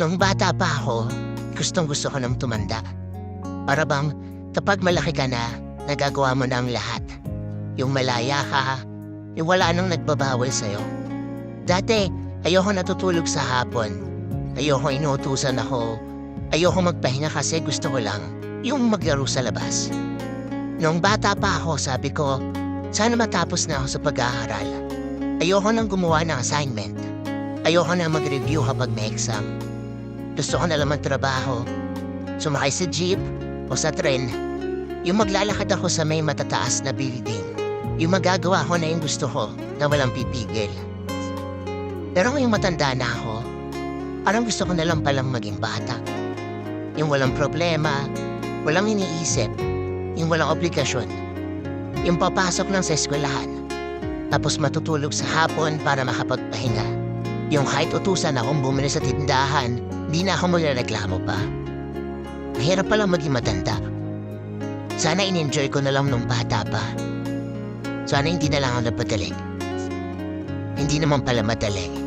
Nung bata pa ako, gustong gusto ko nang tumanda. Para bang kapag malaki ka na, nagagawa mo na ang lahat. Yung malaya ka, yung wala nang nagbabawal sa'yo. Dati, ayoko natutulog sa hapon. Ayoko inuutusan ako. Ayoko magpahinga kasi gusto ko lang yung maglaro sa labas. Nung bata pa ako, sabi ko, sana matapos na ako sa pag-aaral. Ayoko nang gumawa ng assignment. Ayoko na mag-review kapag may exam. Gusto ko na lang magtrabaho. Sumakay sa jeep o sa tren. Yung maglalakad ako sa may matataas na building. Yung magagawa ko na yung gusto ko na walang pipigil. Pero ngayong matanda na ako, parang gusto ko na lang palang maging bata. Yung walang problema, walang iniisip, yung walang obligasyon. Yung papasok lang sa eskwelahan, tapos matutulog sa hapon para makapagpahinga. Yung kahit utusan akong bumili sa tindahan, di na ako magreklamo pa. Mahirap pala maging matanda. Sana in-enjoy ko na lang nung bata pa. Sana hindi na lang ako napadaling. Hindi naman pala madali.